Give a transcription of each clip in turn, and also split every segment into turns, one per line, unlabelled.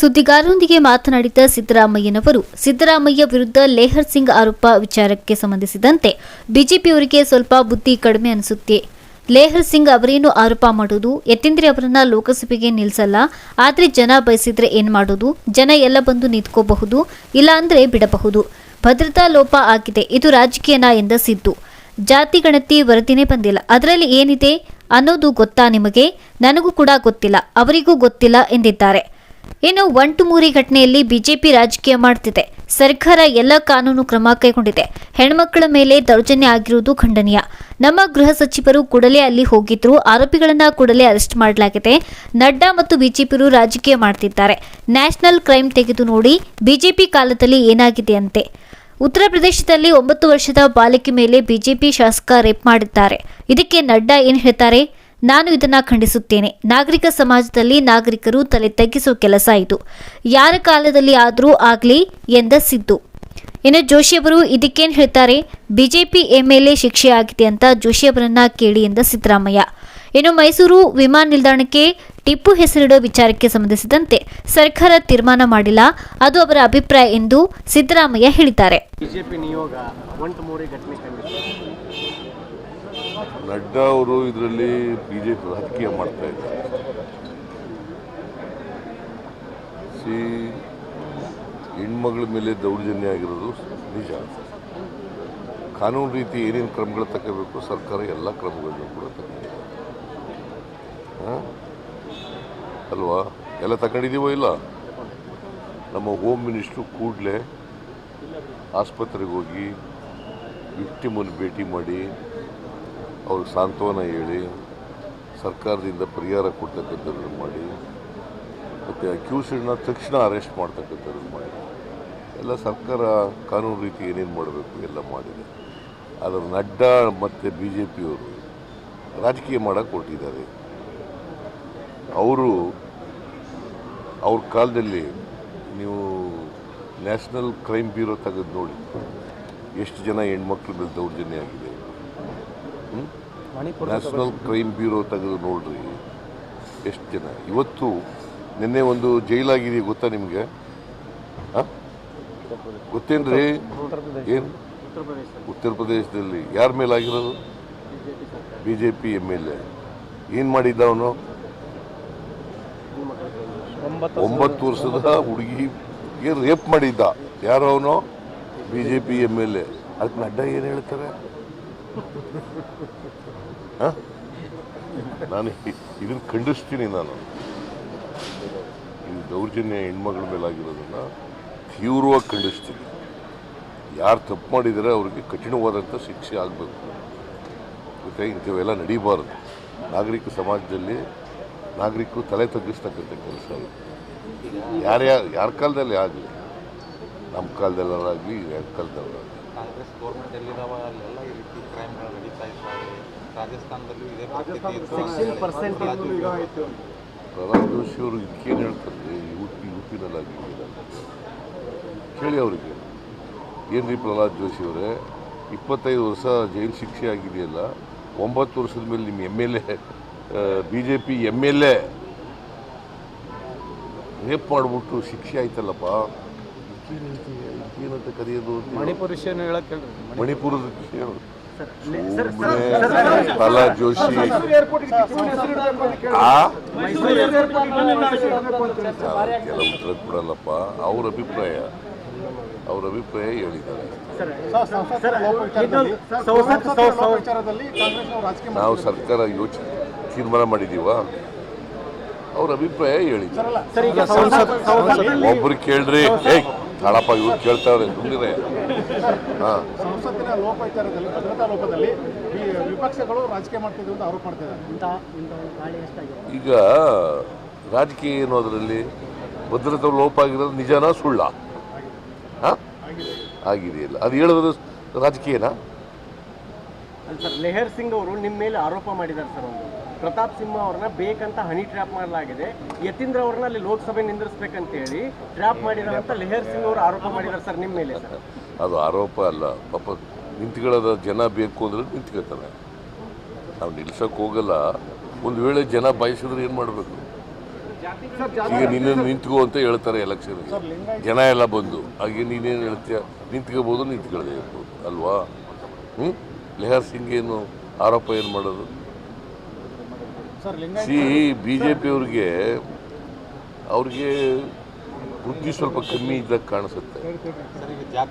ಸುದ್ದಿಗಾರರೊಂದಿಗೆ ಮಾತನಾಡಿದ ಸಿದ್ದರಾಮಯ್ಯನವರು, ಸಿದ್ದರಾಮಯ್ಯ ವಿರುದ್ಧ ಲೇಹರ್ ಸಿಂಗ್ ಆರೋಪ ವಿಚಾರಕ್ಕೆ ಸಂಬಂಧಿಸಿದಂತೆ ಬಿಜೆಪಿಯವರಿಗೆ ಸ್ವಲ್ಪ ಬುದ್ಧಿ ಕಡಿಮೆ ಅನಿಸುತ್ತೆ. ಲೇಹರ್ ಸಿಂಗ್ ಅವರೇನು ಆರೋಪ ಮಾಡೋದು ಯತೀಂದ್ರೆ ಅವರನ್ನ ಲೋಕಸಭೆಗೆ ನಿಲ್ಲಿಸಲ್ಲ ಆದರೆ ಜನ ಬಯಸಿದ್ರೆ ಏನು ಮಾಡೋದು? ಜನ ಎಲ್ಲ ಬಂದು ನಿಂತ್ಕೋಬಹುದು, ಇಲ್ಲ ಅಂದ್ರೆ ಬಿಡಬಹುದು. ಭದ್ರತಾ ಲೋಪ ಆಗಿದೆ. ಇದು ರಾಜಕೀಯನ ಎಂದ ಸಿದ್ದು. ಜಾತಿ ಗಣತಿ ವರದಿನೇ ಬಂದಿಲ್ಲ. ಅದರಲ್ಲಿ ಏನಿದೆ ಅನ್ನೋದು ಗೊತ್ತಾ ನಿಮಗೆ? ನನಗೂ ಕೂಡ ಗೊತ್ತಿಲ್ಲ. ಅವರಿಗೂ ಗೊತ್ತಿಲ್ಲ ಎಂದಿದ್ದಾರೆ. ಇನ್ನು ಒನ್ ಮೂರಿ ಘಟನೆಯಲ್ಲಿ ಬಿಜೆಪಿ ರಾಜಕೀಯ ಮಾಡ್ತಿದೆ. ಸರ್ಕಾರ ಎಲ್ಲ ಕಾನೂನು ಕ್ರಮ ಕೈಗೊಂಡಿದೆ. ಹೆಣ್ಮಕ್ಕಳ ಮೇಲೆ ದೌರ್ಜನ್ಯ ಆಗಿರುವುದು ಖಂಡನೀಯ. ನಮ್ಮ ಗೃಹ ಸಚಿವರು ಕೂಡಲೇ ಅಲ್ಲಿ ಹೋಗಿದ್ರು. ಆರೋಪಿಗಳನ್ನ ಕೂಡಲೇ ಅರೆಸ್ಟ್ ಮಾಡಲಾಗಿದೆ. ನಡ್ಡಾ ಮತ್ತು ಬಿಜೆಪಿಯರು ರಾಜಕೀಯ ಮಾಡ್ತಿದ್ದಾರೆ. ನ್ಯಾಷನಲ್ ಕ್ರೈಮ್ ತೆಗೆದು ನೋಡಿ ಬಿಜೆಪಿ ಕಾಲದಲ್ಲಿ ಏನಾಗಿದೆ ಅಂತೆ. ಉತ್ತರ ಪ್ರದೇಶದಲ್ಲಿ ಒಂಬತ್ತು ವರ್ಷದ ಬಾಲಕಿ ಮೇಲೆ ಬಿಜೆಪಿ ಶಾಸಕ ರೇಪ್ ಮಾಡಿದ್ದಾರೆ. ಇದಕ್ಕೆ ನಡ್ಡಾ ಏನ್ ಹೇಳ್ತಾರೆ? ನಾನು ಇದನ್ನ ಖಂಡಿಸುತ್ತೇನೆ. ನಾಗರಿಕ ಸಮಾಜದಲ್ಲಿ ನಾಗರಿಕರು ತಲೆ ತಗ್ಗಿಸುವ ಕೆಲಸ ಇದು. ಯಾರ ಕಾಲದಲ್ಲಿ ಆದರೂ ಆಗಲಿ ಎಂದ ಸಿದ್ದು. ಇನ್ನು ಜೋಶಿಯವರು ಇದಕ್ಕೇನು ಹೇಳ್ತಾರೆ? ಬಿಜೆಪಿ ಎಂಎಲ್ಎ ಶಿಕ್ಷೆಯಾಗಿದೆ ಅಂತ ಜೋಶಿಯವರನ್ನ ಕೇಳಿ ಎಂದ ಸಿದ್ದರಾಮಯ್ಯ. ಇನ್ನು ಮೈಸೂರು ವಿಮಾನ ನಿಲ್ದಾಣಕ್ಕೆ ಟಿಪ್ಪು ಹೆಸರಿಡೋ ವಿಚಾರಕ್ಕೆ ಸಂಬಂಧಿಸಿದಂತೆ ಸರ್ಕಾರ ತೀರ್ಮಾನ ಮಾಡಿಲ್ಲ. ಅದು ಅವರ ಅಭಿಪ್ರಾಯ ಎಂದು ಸಿದ್ದರಾಮಯ್ಯ ಹೇಳಿದ್ದಾರೆ.
ನಡ್ಡಾ ಅವರು ಇದರಲ್ಲಿ ಬಿ ಜೆ ಪಿ ರಾಜಕೀಯ ಮಾಡ್ತಾ ಇದ್ದಾರೆ. ಸಿ, ಹೆಣ್ಮಗಳ ಮೇಲೆ ದೌರ್ಜನ್ಯ ಆಗಿರೋದು ನಿಜ. ಕಾನೂನು ರೀತಿ ಏನೇನು ಕ್ರಮಗಳು ತಗೋಬೇಕು, ಸರ್ಕಾರ ಎಲ್ಲ ಕ್ರಮಗಳನ್ನು ಕೂಡ ತಗೊಂಡಿದೆ. ಅಲ್ವಾ? ಎಲ್ಲ ತಗೊಂಡಿದ್ದೀವೋ ಇಲ್ಲ? ನಮ್ಮ ಹೋಮ್ ಮಿನಿಸ್ಟ್ರು ಕೂಡಲೇ ಆಸ್ಪತ್ರೆಗೆ ಹೋಗಿ ವಿಕ್ಟಿಮನ್ನು ಭೇಟಿ ಮಾಡಿ ಅವ್ರಿಗೆ ಸಾಂತ್ವನ ಹೇಳಿ, ಸರ್ಕಾರದಿಂದ ಪರಿಹಾರ ಕೊಡ್ತಕ್ಕಂಥದ್ದನ್ನು ಮಾಡಿ, ಮತ್ತು ಅಕ್ಯೂಸ್ಡ್ನ ತಕ್ಷಣ ಅರೆಸ್ಟ್ ಮಾಡ್ತಕ್ಕಂಥದ್ದನ್ನು ಮಾಡಿ. ಎಲ್ಲ ಸರ್ಕಾರ ಕಾನೂನು ರೀತಿ ಏನೇನು ಮಾಡಬೇಕು ಎಲ್ಲ ಮಾಡಿದೆ. ಅದರ ನಡ್ಡಾ ಮತ್ತು ಬಿ ಜೆ ಪಿಯವರು ರಾಜಕೀಯ ಮಾಡೋಕ್ಕೆ ಕೊಟ್ಟಿದ್ದಾರೆ ಅವರು, ಅವ್ರ ಕಾಲದಲ್ಲಿ ನೀವು ನ್ಯಾಷನಲ್ ಕ್ರೈಮ್ ಬ್ಯೂರೋ ತೆಗೆದು ನೋಡಿ. ಎಷ್ಟು ಜನ ಹೆಣ್ಮಕ್ಳ ಮೇಲೆ ದೌರ್ಜನ್ಯ ಆಗಿದೆ. ನ್ಯಾಷನಲ್ ಕ್ರೈಮ್ ಬ್ಯೂರೋ ತೆಗೆದು ನೋಡ್ರಿ. ಎಷ್ಟು ಜನ? ಇವತ್ತು ನಿನ್ನೆ ಒಂದು ಜೈಲಾಗಿದೆ ಗೊತ್ತಾ ನಿಮಗೆ? ಗೊತ್ತೇನ್ರಿ? ಏನು?
ಉತ್ತರ ಪ್ರದೇಶದಲ್ಲಿ.
ಯಾರ ಮೇಲೆ ಆಗಿರೋದು? B J P M L A. ಏನು ಮಾಡಿದ್ದ ಅವನು?
ಒಂಬತ್ತು
ವರ್ಷದ ಹುಡುಗಿ ಏನು ರೇಪ್ ಮಾಡಿದ್ದ. ಯಾರು ಅವನು? B J P M L A. ಅದಕ್ಕೆ ನಡ್ಡಾ ಏನು ಹೇಳ್ತಾರೆ? ನಾನು ಇದನ್ನು ಖಂಡಿಸ್ತೀನಿ ನಾನು. ಈ ದೌರ್ಜನ್ಯ ಹೆಣ್ಮಗಳ ಮೇಲಾಗಿರೋದನ್ನ ತೀವ್ರವಾಗಿ ಖಂಡಿಸ್ತೀನಿ. ಯಾರು ತಪ್ಪು ಮಾಡಿದರೆ ಅವ್ರಿಗೆ ಕಠಿಣವಾದಂಥ ಶಿಕ್ಷೆ ಆಗಬೇಕು. ಮತ್ತು ಇಂಥವೆಲ್ಲ ನಡೀಬಾರದು. ನಾಗರಿಕ ಸಮಾಜದಲ್ಲಿ ನಾಗರಿಕರು ತಲೆ ತಗ್ಗಿಸ್ತಕ್ಕಂಥ ಕೆಲಸ ಇದೆ. ಯಾರ್ಯಾರು ಯಾರ ಕಾಲದಲ್ಲಿ ಆಗಲಿ. ನಮ್ಮ ಕಾಲದಲ್ಲಾಗಲಿ ಯಾರ ಕಾಲದಲ್ಲಾಗಲಿ
ಕಾಂಗ್ರೆಸ್ ಗೌರ್ಮೆಂಟ್ ಎಲ್ಲಿದಾವ? ಅಲ್ಲೆಲ್ಲ ಈ ರೀತಿ ಕ್ರೈಮ್ಗಳು ನಡೀತಾ ಇದ್ದಾವೆ ರಾಜಸ್ಥಾನದಲ್ಲೂ ಇದೇ
ಪ್ರಹ್ಲಾದ್ ಜೋಶಿ ಅವರು ಇದಕ್ಕೇನು ಹೇಳ್ತಾರೆ? ಯುಪಿ ಯು ಪಿನಲ್ಲಾಗಿ ಕೇಳಿ. ಅವರಿಗೆ. ಏನು ರೀ ಪ್ರಹ್ಲಾದ್ ಜೋಶಿ ಅವರೇ? ಇಪ್ಪತ್ತೈದು ವರ್ಷ ಜೈಲು ಶಿಕ್ಷೆ ಆಗಿದೆಯಲ್ಲ? ಒಂಬತ್ತು ವರ್ಷದ ಮೇಲೆ ನಿಮ್ಮ M L A B J P M L A. Rape ಮಾಡಿಬಿಟ್ಟು ಶಿಕ್ಷೆ ಆಯ್ತಲ್ಲಪ್ಪ? ಕರೆಯೋದು ಅಂತ
ಮಣಿಪುರ ವಿಷಯನೂ ಹೇಳಕ್ ಹೇಳ್ರಿ
ಮಣಿಪುರದ ವಿಷಯ ಪ್ರಹ್ಲಾದ್ ಜೋಶಿ ಕೆಲವು ಉತ್ತರ ಕೊಡಲ್ಲಪ್ಪ ಅವ್ರ ಅಭಿಪ್ರಾಯ ಅವ್ರ ಅಭಿಪ್ರಾಯ ಹೇಳಿದ್ದಾರೆ ನಾವು ಸರ್ಕಾರ ಯೋಚನೆ ತೀರ್ಮಾನ ಮಾಡಿದೀವ ಅವ್ರ ಅಭಿಪ್ರಾಯ ಹೇಳಿದ್ದಾರೆ
ಸರ್ ಈಗ ಸಂಸತ್
ಒಬ್ರು ಕೇಳ್ರಿ ಏಯ್ ತಾಳಪ್ಪ ಇವ್ರು ಕೇಳ್ತಾವ್ರೆ ಸುಮ್ಮನೆ ತುಂಬಿದೆ.
ಸಂಸತ್ತಿನ ಲೋಪಾಚಾರದಲ್ಲಿ ಭದ್ರತಾ ಲೋಪದಲ್ಲಿ ಈ ವಿಪಕ್ಷಗಳು ರಾಜಕೀಯ ಮಾಡ್ತಿದ್ರು ಅಂತ ಆರೋಪ ಮಾಡ್ತಿದ್ದಾರೆ
ಈಗ ರಾಜಕೀಯ ಅನ್ನೋದರಲ್ಲಿ ಭದ್ರತೆ ಭದ್ರತಾ ಲೋಪ ಆಗಿರೋದು ನಿಜನಾ ಸುಳ್ಳ? ಆಗಿದೆಯಲ್ಲ ಅದು ಹೇಳೋದು ರಾಜಕೀಯನಾ?
ಸರ್ ಲೆಹರ್ ಸಿಂಗ್ ಅವರು ನಿಮ್ಮ ಮೇಲೆ ಆರೋಪ ಮಾಡಿದ್ದಾರೆ ಸರ್ ಒಂದು. ಪ್ರತಾಪ್ ಸಿಂಹ ಅವ್ರನ್ನ ಬೇಕಂತ ಹನಿ ಟ್ರ್ಯಾಪ್ ಮಾಡಲಾಗಿದೆ. ಯತೀಂದ್ರ ಅವ್ರನ್ನ ಅಲ್ಲಿ ಲೋಕಸಭೆ ನಿಂದಿರ್ಸ್ಬೇಕಂತ ಹೇಳಿ ಟ್ರ್ಯಾಪ್ ಮಾಡಿದ್ದಾರೆ ಅಂತ ಲೆಹರ್ ಸಿಂಗ್ ಅವರು ಆರೋಪ ಮಾಡಿದ್ದಾರೆ ಸರ್ ನಿಮ್ಮ ಮೇಲೆ ಸರ್.
ಅದು ಆರೋಪ ಅಲ್ಲ ಪಾಪ ನಿಂತ್ಕೊಳ್ಳೋದ ಜನ ಬೇಕು ಅಂದ್ರೆ ನಿಂತ್ಕೊಳ್ತಾರೆ. ನಾವು ನಿಲ್ಸೋಕೆ ಹೋಗಲ್ಲ. ಒಂದು ವೇಳೆ ಜನ ಬಯಸಿದ್ರೆ ಏನು ಮಾಡಬೇಕು? ಈಗ ನೀನೇನು ನಿಂತ್ಕೋ ಅಂತ ಹೇಳ್ತಾರೆ ಎಲೆಕ್ಷನ್ ಜನ ಎಲ್ಲ ಬಂದು ಹಾಗೆ ನೀನೇನು ಹೇಳ್ತೀಯ? ನಿಂತ್ಕೋಬೋದು ನಿಂತ್ಕೊಳ್ಳದೆ ಇರ್ಬೋದು ಅಲ್ವಾ? ಹ್ಞೂ ಲೆಹರ್ ಸಿಂಗ್ ಏನು ಆರೋಪ ಏನು ಮಾಡೋದು? ಸಿ ಬಿ ಜೆ ಪಿಯವ್ರಿಗೆ ಅವ್ರಿಗೆ ಬುದ್ಧಿ ಸ್ವಲ್ಪ ಕಮ್ಮಿ ಇದ್ದಾಗ ಕಾಣಿಸುತ್ತೆ.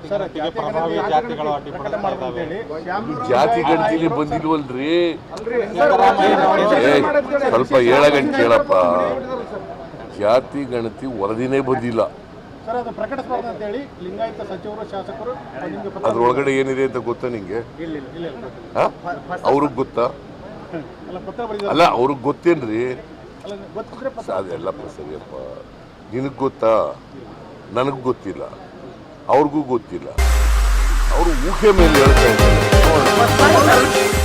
ಸರ್ ಈಗ ಜಾತಿ
ಗಂಟಿಲಿ ಬಂದಿಲ್ವಲ್ರಿ? ಸ್ವಲ್ಪ ಏಳ ಗಂಟೆ ಕೇಳಪ್ಪ. ಜಾತಿ ಗಣತಿ ವರದಿನೇ ಬಂದಿಲ್ಲ.
ಸರ್ ಅದು ಪ್ರಕಟಿಸಬಾರ್ದು ಅಂತ ಹೇಳಿ ಲಿಂಗಾಯತ ಸಚಿವರು ಶಾಸಕರು ನಿಮಗೆ ಪತ್ರ
ಅದ್ರೊಳಗಡೆ ಏನಿದೆ ಅಂತ ಗೊತ್ತಾ ನಿಂಗೆ?
ಇಲ್ಲ ಇಲ್ಲ
ಇಲ್ಲ
ಅವ್ರಿಗೆ ಗೊತ್ತಾ?
ಅಲ್ಲ
ಅವ್ರಿಗೆ ಗೊತ್ತೇನ್ರಿ? ಅದೆಲ್ಲ ಸರಿಯಪ್ಪ. ನಿನಗೆ ಗೊತ್ತಾ? ನನಗೆ ಗೊತ್ತಿಲ್ಲ. ಅವ್ರಿಗೂ ಗೊತ್ತಿಲ್ಲ. ಅವರು ಊಹೆ ಮೇಲೆ ಹೇಳ್ತಾ ಇದ್ದಾರೆ.